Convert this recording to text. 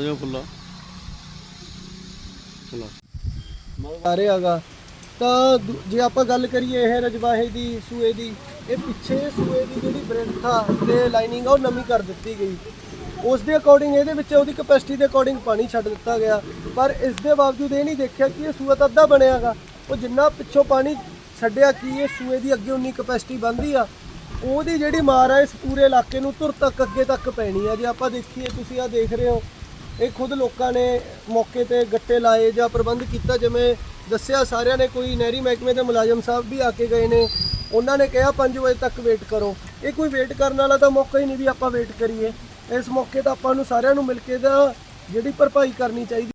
ਦਿਓ ਫੁੱਲਾ। ਚਲੋ ਆ ਰਿਹਾਗਾ ਤਾਂ ਦੂ- ਜੇ ਆਪਾਂ ਗੱਲ ਕਰੀਏ ਇਹ ਰਜਵਾਹੇ ਦੀ, ਸੂਏ ਦੀ, ਇਹ ਪਿੱਛੇ ਸੂਏ ਦੀ ਜਿਹੜੀ ਬ੍ਰੇਕ ਥਾ ਤੇ ਲਾਈਨਿੰਗ ਆ, ਉਹ ਨਵੀਂ ਕਰ ਦਿੱਤੀ ਗਈ। ਉਸ ਦੇ ਅਕੋਰਡਿੰਗ ਇਹਦੇ ਵਿੱਚ ਉਹਦੀ ਕਪੈਸਿਟੀ ਦੇ ਅਕੋਰਡਿੰਗ ਪਾਣੀ ਛੱਡ ਦਿੱਤਾ ਗਿਆ। ਪਰ ਇਸ ਦੇ ਬਾਵਜੂਦ ਇਹ ਨਹੀਂ ਦੇਖਿਆ ਕਿ ਇਹ ਸੂਆ ਤਾਂ ਅੱਧਾ ਬਣਿਆਗਾ ਉਹ ਜਿੰਨਾ ਪਿੱਛੋਂ ਪਾਣੀ ਛੱਡਿਆ ਕਿ ਇਹ ਸੂਏ ਦੀ ਅੱਗੇ ਉਨੀ ਕਪੈਸਿਟੀ ਬਣਦੀ ਆ, ਉਹਦੀ ਜਿਹੜੀ ਮਾਰ ਆ, ਇਸ ਪੂਰੇ ਇਲਾਕੇ ਨੂੰ ਤੁਰ ਤੱਕ ਅੱਗੇ ਤੱਕ ਪੈਣੀ ਆ। ਜੇ ਆਪਾਂ ਦੇਖੀਏ, ਤੁਸੀਂ ਆ ਦੇਖ ਰਹੇ ਹੋ ਇਹ ਖੁਦ ਲੋਕਾਂ ਨੇ ਮੌਕੇ ਤੇ ਗੱਟੇ ਲਾਏ ਜਾਂ ਪ੍ਰਬੰਧ ਕੀਤਾ, ਜਿਵੇਂ ਦੱਸਿਆ ਸਾਰਿਆਂ ਨੇ, ਕੋਈ ਨਹਿਰੀ ਮਹਿਕਮੇ ਦੇ ਮੁਲਾਜ਼ਮ ਸਾਹਿਬ ਵੀ ਆ ਕੇ ਗਏ ਨੇ, ਉਹਨਾਂ ਨੇ ਕਿਹਾ 5 ਵਜੇ ਤੱਕ ਵੇਟ ਕਰੋ। ਇਹ ਕੋਈ ਵੇਟ ਕਰਨ ਵਾਲਾ ਤਾਂ ਮੌਕਾ ਹੀ ਨਹੀਂ ਵੀ ਆਪਾਂ ਵੇਟ ਕਰੀਏ। ਇਸ ਮੌਕੇ ਤਾਂ ਆਪਾਂ ਨੂੰ ਸਾਰਿਆਂ ਨੂੰ ਮਿਲ ਕੇ ਦਾ ਜਿਹੜੀ ਭਰਪਾਈ ਕਰਨੀ ਚਾਹੀਦੀ